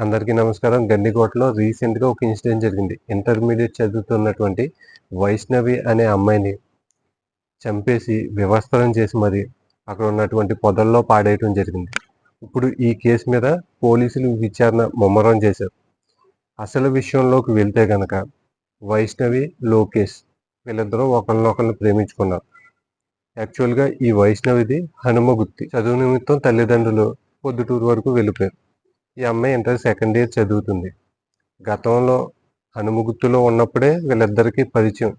అందరికీ నమస్కారం. గండికోటలో రీసెంట్గా ఒక ఇన్సిడెంట్ జరిగింది. ఇంటర్మీడియట్ చదువుతున్నటువంటి వైష్ణవి అనే అమ్మాయిని చంపేసి వ్యవస్థలను చేసి మరి అక్కడ ఉన్నటువంటి పొదల్లో పాడేయటం జరిగింది. ఇప్పుడు ఈ కేసు మీద పోలీసులు విచారణ ముమ్మరం చేశారు. అసలు విషయంలోకి వెళ్తే గనక వైష్ణవి లోకేష్ వీళ్ళిద్దరూ ఒకరినొకరిని ప్రేమించుకున్నారు. యాక్చువల్గా ఈ వైష్ణవిది హనుమగుత్తి. చదువు నిమిత్తం తల్లిదండ్రులు పొద్దుటూరు వరకు వెళ్ళిపోయారు. ఈ అమ్మాయి ఇంటర్ సెకండ్ ఇయర్ చదువుతుంది. గతంలో హనుమగుత్తులో ఉన్నప్పుడే వీళ్ళిద్దరికీ పరిచయం.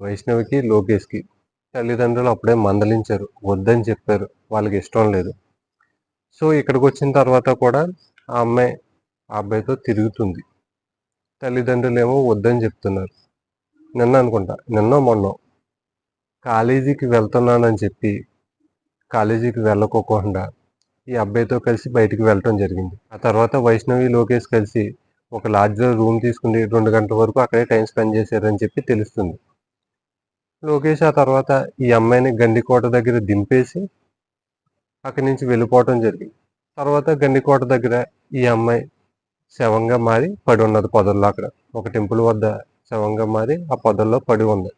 వైష్ణవికి లోకేష్కి. తల్లిదండ్రులు అప్పుడే మందలించారు. వద్దని చెప్పారు. వాళ్ళకి ఇష్టం లేదు. సో ఇక్కడికి వచ్చిన తర్వాత కూడా ఆ అమ్మాయి ఆ అబ్బాయితో తిరుగుతుంది. తల్లిదండ్రులు ఏమో వద్దని చెప్తున్నారు. నిన్న అనుకుంటా. నిన్న మొన్న. కాలేజీకి వెళ్తున్నానని చెప్పి కాలేజీకి వెళ్ళకోకుండా ఈ అబ్బాయితో కలిసి బయటికి వెళ్ళటం జరిగింది. ఆ తర్వాత వైష్ణవి లోకేష్ కలిసి ఒక లాడ్జ్లో రూమ్ తీసుకుని రెండు గంటల వరకు అక్కడే టైం స్పెండ్ చేశారని చెప్పి తెలుస్తుంది. లోకేష్ ఆ తర్వాత ఈ అమ్మాయిని గండికోట దగ్గర దింపేసి అక్కడి నుంచి వెళ్ళిపోవటం జరిగింది. తర్వాత గండికోట దగ్గర ఈ అమ్మాయి శవంగా మారి పడి ఉన్నది పొదల్లో అక్కడ. ఒక టెంపుల్ వద్ద శవంగా మారి ఆ పొదల్లో పడి ఉంది.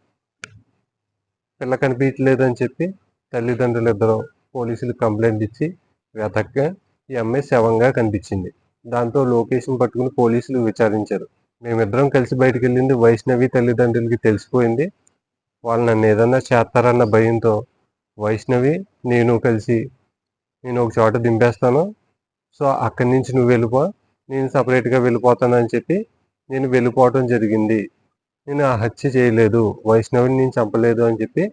పిల్ల కనిపించలేదని చెప్పి తల్లిదండ్రులు ఇద్దరు పోలీసులు కంప్లైంట్ ఇచ్చి వెతక్క ఈ అమ్మాయి శవంగా కనిపించింది. దాంతో లోకేష్ని పట్టుకుని పోలీసులు విచారించారు. మేమిద్దరం కలిసి బయటకు వెళ్ళింది వైష్ణవి తల్లిదండ్రులకి తెలిసిపోయింది. వాళ్ళు నన్ను ఏదన్నా చేస్తారన్న భయంతో వైష్ణవి నేను కలిసి నేను ఒక చోట దింపేస్తాను. సో అక్కడి నుంచి నువ్వు వెళ్ళిపో. నేను సపరేట్గా వెళ్ళిపోతానని చెప్పి నేను వెళ్ళిపోవటం జరిగింది. నేను ఆ హత్య చేయలేదు. వైష్ణవిని నేను చంపలేదు అని చెప్పి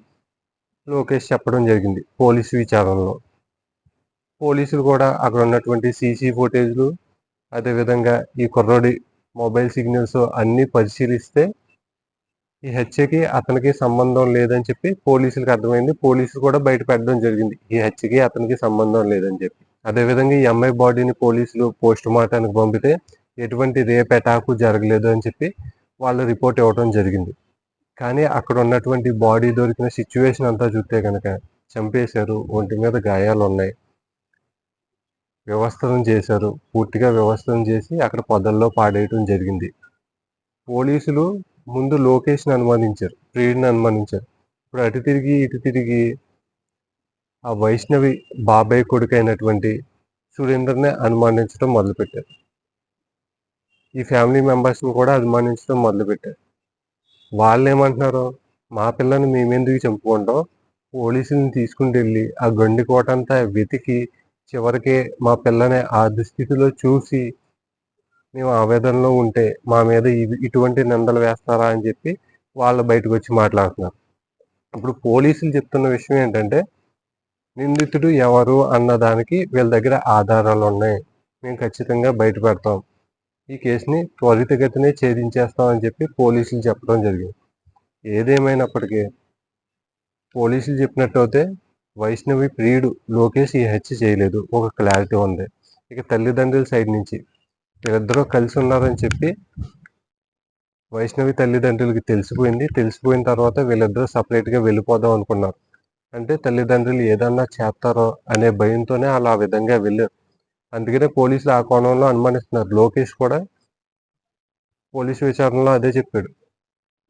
లోకేష్ చెప్పడం జరిగింది పోలీసు విచారణలో. పోలీసులు కూడా అక్కడ ఉన్నటువంటి సీసీ ఫుటేజ్లు అదేవిధంగా ఈ కుర్రోడి మొబైల్ సిగ్నల్స్ అన్నీ పరిశీలిస్తే ఈ హత్యకి అతనికి సంబంధం లేదని చెప్పి పోలీసులకు అర్థమైంది. పోలీసులు కూడా బయట పెట్టడం జరిగింది. ఈ హత్యకి అతనికి సంబంధం లేదని చెప్పి. అదేవిధంగా ఈ అమ్మాయి బాడీని పోలీసులు పోస్ట్ మార్టానికి పంపితే ఎటువంటి రేప్ జరగలేదు అని చెప్పి వాళ్ళు రిపోర్ట్ ఇవ్వడం జరిగింది. కానీ అక్కడ ఉన్నటువంటి బాడీ దొరికిన సిచ్యువేషన్ అంతా చూస్తే కనుక చంపేశారు ఒంటి మీద గాయాలు ఉన్నాయి వ్యవస్థను చేశారు. పూర్తిగా వ్యవస్థను చేసి అక్కడ పొదల్లో పాడేయటం జరిగింది. పోలీసులు ముందు లోకేష్ని అనుమానించారు. ప్రియుడిని అనుమానించారు. ఇప్పుడు అటు తిరిగి ఇటు తిరిగి ఆ వైష్ణవి బాబాయ్ కొడుకైనటువంటి సురేందర్ని అనుమానించడం మొదలుపెట్టారు. ఈ ఫ్యామిలీ మెంబర్స్ని కూడా అనుమానించడం మొదలుపెట్టారు. వాళ్ళు ఏమంటున్నారు మా పిల్లని మేమెందుకు చంపుకుంటాం? పోలీసులను తీసుకుని వెళ్ళి ఆ గండి కోటంతా వెతికి చివరికి మా పిల్లని ఆ దుస్థితిలో చూసి మేము ఆవేదనలో ఉంటే మా మీద ఇవి- ఇటువంటి నిందలు వేస్తారా అని చెప్పి వాళ్ళు బయటకు వచ్చి మాట్లాడుతున్నారు. ఇప్పుడు పోలీసులు చెప్తున్న విషయం ఏంటంటే నిందితుడు ఎవరు అన్న దానికి వీళ్ళ దగ్గర ఆధారాలు ఉన్నాయి. మేము ఖచ్చితంగా బయట పెడతాం. ఈ కేసుని త్వరితగతినే ఛేదించేస్తామని చెప్పి పోలీసులు చెప్పడం జరిగింది. ఏదేమైనప్పటికీ పోలీసులు చెప్పినట్టయితే వైష్ణవి ప్రియుడు లోకేష్ ఈ హత్య చేయలేదు. ఒక క్లారిటీ ఉంది. ఇక తల్లిదండ్రుల సైడ్ నుంచి వీళ్ళిద్దరూ కలిసి ఉన్నారని చెప్పి వైష్ణవి తల్లిదండ్రులకి తెలిసిపోయింది. తెలిసిపోయిన తర్వాత వీళ్ళిద్దరూ సపరేట్గా వెళ్ళిపోదాం అనుకున్నారు. అంటే తల్లిదండ్రులు ఏదన్నా చేస్తారో అనే భయంతోనే అలా ఆ విధంగా వెళ్ళారు అందుకనే పోలీసులు ఆ కోణంలో అనుమానిస్తున్నారు. లోకేష్ కూడా పోలీసు విచారణలో అదే చెప్పాడు.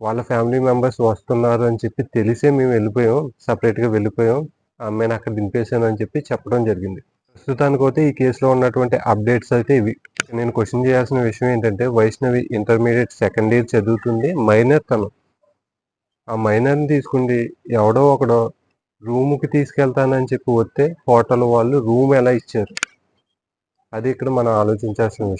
వాళ్ళ ఫ్యామిలీ మెంబర్స్ వస్తున్నారు అని చెప్పి తెలిసే మేము వెళ్ళిపోయాం. సపరేట్గా వెళ్ళిపోయాం. అమ్మాయిని అక్కడ దింపేశాను అని చెప్పి చెప్పడం జరిగింది. ప్రస్తుతానికి అయితే ఈ కేసులో ఉన్నటువంటి అప్డేట్స్ అయితే ఇవి. నేను క్వశ్చన్ చేయాల్సిన విషయం ఏంటంటే వైష్ణవి ఇంటర్మీడియట్ సెకండ్ ఇయర్ చదువుతుంది. మైనర్ తను. ఆ మైనర్ని తీసుకుండి ఎవడో ఒకడో రూమ్కి తీసుకెళ్తానని చెప్పి వస్తే హోటల్ వాళ్ళు రూమ్ ఎలా ఇచ్చారు? అది ఇక్కడ మనం ఆలోచించాల్సిన విషయం.